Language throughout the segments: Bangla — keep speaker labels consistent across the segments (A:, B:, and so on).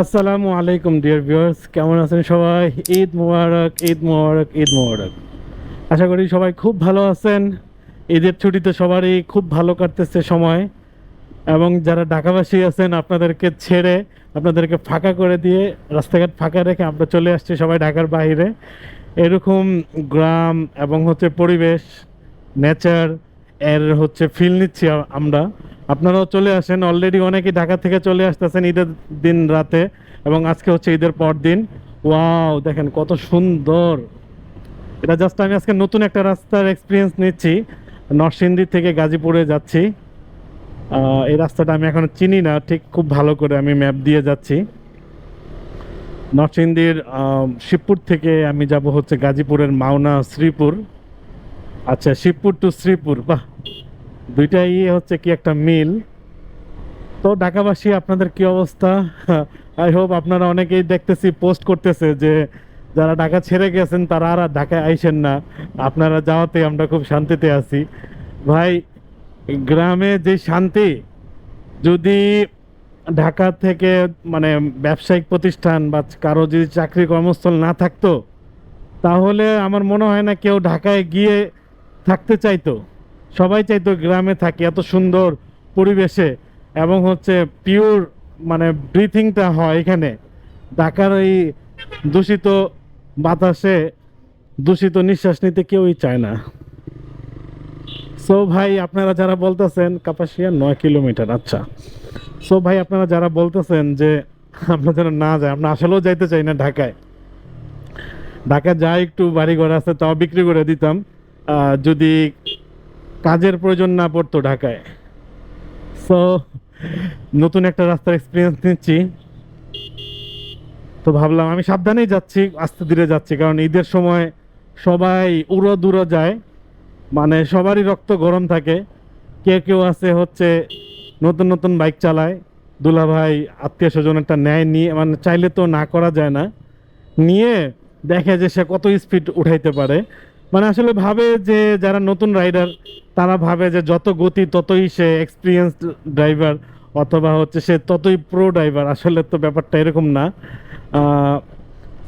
A: আসসালামু আলাইকুম ডিয়ার ভিউয়ার্স কেমন আছেন সবাই? ঈদ মোবারক ঈদ মোবারক ঈদ মোবারক। আশা করি সবাই খুব ভালো আছেন। ঈদের ছুটিতে সবারই খুব ভালো কাটতেছে সময়। এবং যারা ঢাকাবাসী আছেন, আপনাদেরকে ছেড়ে, আপনাদেরকে ফাঁকা করে দিয়ে, রাস্তাঘাট ফাঁকা রেখে আমরা চলে আসছি সবাই ঢাকার বাইরে। এরকম গ্রাম এবং হচ্ছে পরিবেশ নেচার এর হচ্ছে ফিল নিচ্ছি আমরা। আপনারাও চলে আসেন। অলরেডি অনেকেই ঢাকা থেকে চলে আসতেছেন ঈদের দিন রাতে এবং আজকে হচ্ছে ঈদের পর দিন ওয়াও দেখেন কত সুন্দর। এটা জাস্ট আমি আজকে নতুন একটা রাস্তার এক্সপিরিয়েন্স নিচ্ছি। নরসিংদী থেকে গাজীপুরে যাচ্ছি। এই রাস্তাটা আমি এখন চিনি না। ঠিক খুব ভালো করে আমি ম্যাপ দিয়ে যাচ্ছি। নরসিংদীর শিবপুর থেকে আমি যাব হচ্ছে গাজীপুরের মাওনা শ্রীপুর। আচ্ছা শিবপুর টু শ্রীপুর। বাহ দুইটাই হচ্ছে কি একটা মিল। তো ঢাকাবাসী, আপনাদের কি অবস্থা? আই হোপ আপনারা অনেকেই দেখতেছি পোস্ট করতেছে যে যারা ঢাকা ছেড়ে গেছেন, তারা আর ঢাকায় আইসেন না। আপনারা যাওয়াতে আমরা খুব শান্তিতে আছি। ভাই, গ্রামে যে শান্তি, যদি ঢাকা থেকে মানে ব্যবসায়িক প্রতিষ্ঠান বা কারও যদি চাকরি কর্মস্থল না থাকতো, তাহলে আমার মনে হয় না কেউ ঢাকায় গিয়ে থাকতে চাইতো। সবাই চাইতো গ্রামে থাকি, এত সুন্দর পরিবেশে এবং হচ্ছে পিওর মানে ব্রিথিংটা হয় এখানে। ঢাকার এই দূষিত বাতাসে দূষিত নিঃশ্বাস নিতে কেউই চায় না। সো ভাই, আপনারা যারা বলতেছেন কাপাসিয়া নয় কিলোমিটার আচ্ছা। সো ভাই, আপনারা যারা বলতেছেন যে আমরা যেন না যাই, আমরা আসলেও যাইতে চাই না ঢাকায়। ঢাকা যা একটু বাড়ি ঘর আছে, তাও বিক্রি করে দিতাম। যদি কাজের প্রয়োজন না পড়তো ঢাকায়। সো নতুন একটা রাস্তার এক্সপিরিয়েন্স নিচ্ছি। তো ভাবলাম আমি সাবধানেই যাচ্ছি, আস্তে ধীরে যাচ্ছি, কারণ ঈদের সময় সবাই উড়ো দূরো যায়। মানে সবারই রক্ত গরম থাকে। কে কেউ আছে হচ্ছে নতুন নতুন বাইক চালায়। দুলাভাই আত্মীয় স্বজন একটা ন্যায় নিয়ে মানে চাইলে তো না করা যায় না। নিয়ে দেখে যে সে কত স্পিড উঠাইতে পারে। মানে আসলে ভাবে যে যারা নতুন রাইডার, তারা ভাবে যে যত গতি ততই সে এক্সপিরিয়েন্স ড্রাইভার অথবা হচ্ছে সে ততই প্রো ড্রাইভার আসলে তো ব্যাপারটা এরকম না।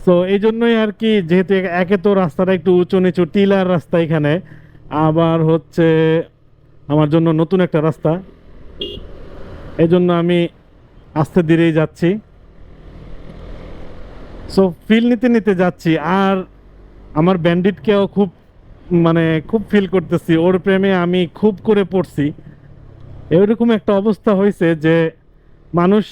A: সো এই জন্যই আর কি, যেহেতু একে তো রাস্তাটা একটু উঁচু নিচু, টিলার রাস্তা এখানে। আবার হচ্ছে আমার জন্য নতুন একটা রাস্তা। এই জন্য আমি আস্তে ধীরেই যাচ্ছি। সো ফিল নিতে নিতে যাচ্ছি। আর আমার ব্যান্ডিটকেও খুব মানে খুব ফিল করতেছি। ওর প্রেমে আমি খুব করে পড়ছি। এরকম একটা অবস্থা হয়েছে যে মানুষ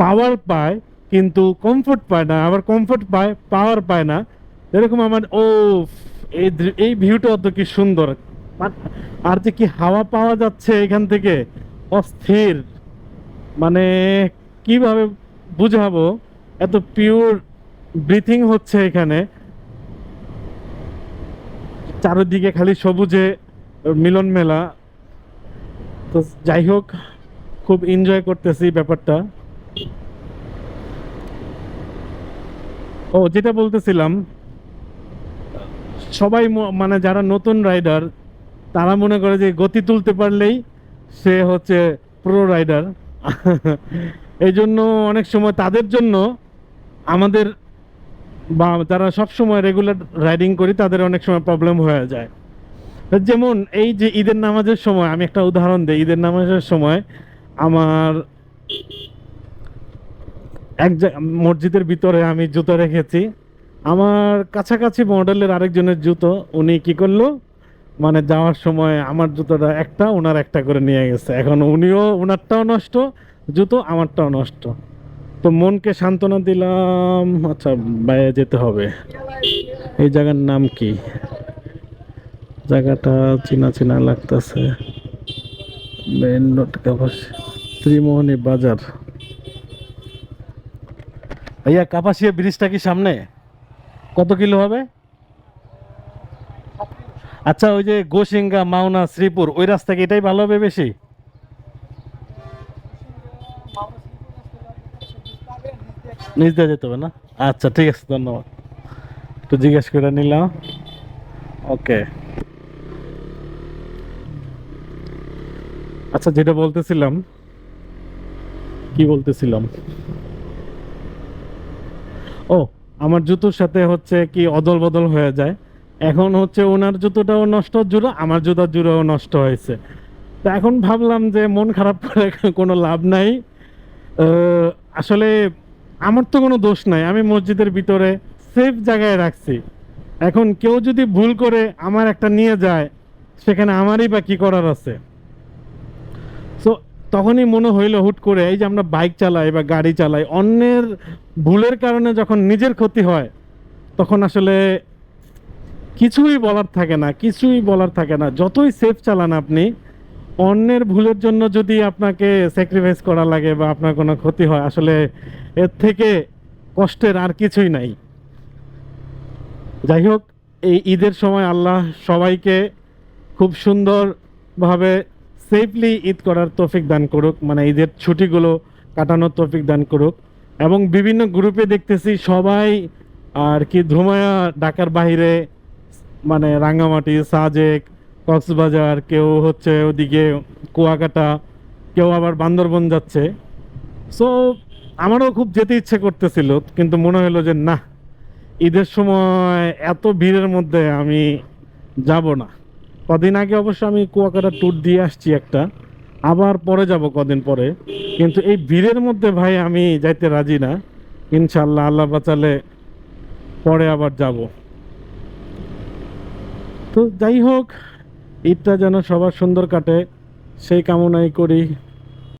A: পাওয়ার পায়, কিন্তু কমফোর্ট পায় না। আবার কমফোর্ট পায় পাওয়ার পায় না। এরকম আমার ও এই এই ভিউটা অত কি সুন্দর। আর যে কি হাওয়া পাওয়া যাচ্ছে এখান থেকে, অস্থির। মানে কীভাবে বুঝাবো? এত পিওর ব্রিথিং হচ্ছে এখানে। চারিদিকে খালি সবুজে মিলন মেলা। তো যাই হোক, খুব এনজয় করতেছি ব্যাপারটা। ও, যেটা বলতেছিলাম, সবাই মানে যারা নতুন রাইডার তারা মনে করে যে গতি তুলতে পারলেই সে হচ্ছে প্রো রাইডার এই জন্য অনেক সময় তাদের জন্য আমাদের বা যারা সব সময় রেগুলার রাইডিং করি, তাদের অনেক সময় প্রবলেম হয়ে যায়। যেমন এই যে ঈদের নামাজের সময়, আমি একটা উদাহরণ দিই। ঈদের নামাজের সময় আমার এক মসজিদের ভিতরে আমি জুতো রেখেছি। আমার কাছাকাছি মডেলের আরেকজনের জুতো, উনি কি করল? মানে যাওয়ার সময় আমার জুতোটা একটা ওনার একটা করে নিয়ে গেছে। এখন উনিও ওনারটাও নষ্ট, জুতো আমারটাও নষ্ট। তো মনকে সান্ত্বনা দিলাম। আচ্ছা বাইরে যেতে হবে। এই জায়গার নাম কি? জায়গাটা চেনা চেনা লাগতেছে। মেন রোড কাপাসি ত্রিমোহনী বাজার। ভাইয়া, কাপাসিয়া ব্রিজটা কি সামনে? কত কিলো হবে? আচ্ছা ওই যে গোসিঙ্গা মাওনা, শ্রীপুর, ওই রাস্তা কি এটাই ভালো হবে বেশি? নিচ দিয়ে যেতে হবে না? আচ্ছা ঠিক আছে, ধন্যবাদ। একটু জিজ্ঞেস করে নিলাম। ওকে। আচ্ছা যেটা বলতেছিলাম, কি বলতেছিলাম? ও, আমার জুতোর সাথে হচ্ছে কি অদল বদল হয়ে যায়। এখন হচ্ছে ওনার জুতোটাও নষ্ট জুড়ো আমার জুতার জুড়োও নষ্ট হয়েছে। তা এখন ভাবলাম যে মন খারাপ করে কোনো লাভ নাই। আসলে আমার তো কোনো দোষ নাই, আমি মসজিদের ভিতরে সেফ জায়গায় রাখছি। এখন কেউ যদি ভুল করে আমার একটা নিয়ে যায়, সেখানে আমারই বা কি করার আছে? সো তখনই মনে হইল হুট করে এই যে আমরা বাইক চালাই বা গাড়ি চালাই, অন্যের ভুলের কারণে যখন নিজের ক্ষতি হয়, তখন আসলে কিছুই বলার থাকে না, কিছুই বলার থাকে না। যতই সেফ চালান আপনি অন্যের ভুলের জন্য যদি আপনাকে স্যাক্রিফাইস করা লাগে বা আপনার কোনো ক্ষতি হয়, আসলে এর থেকে কষ্টের আর কিছুই নাই। যাই হোক, এই ঈদের সময় আল্লাহ সবাইকে খুব সুন্দরভাবে সেফলি ঈদ করার তৌফিক দান করুক মানে ঈদের ছুটিগুলো কাটানোর তৌফিক দান করুক এবং বিভিন্ন গ্রুপে দেখতেছি সবাই আর কি ধুমায়া ঢাকার বাইরে মানে রাঙ্গামাটি সাজেক কক্সবাজার, কেউ হচ্ছে ওদিকে কুয়াকাটা, কেউ আবার বান্দরবন যাচ্ছে। সো আমারও খুব যেতে ইচ্ছে করতেছিল, কিন্তু মনে হলো যে না, ঈদের সময় এত ভিড়ের মধ্যে আমি যাব না। কদিন আগে অবশ্য আমি কুয়াকাটা ট্যুর দিয়ে আসছি একটা, আবার পরে যাব কদিন পরে। কিন্তু এই ভিড়ের মধ্যে ভাই আমি যাইতে রাজি না। ইনশাল্লাহ আল্লাহ বাঁচালে পরে আবার যাব। তো যাই হোক ঈদটা যেন সবার সুন্দর কাটে সেই কামনাই করি।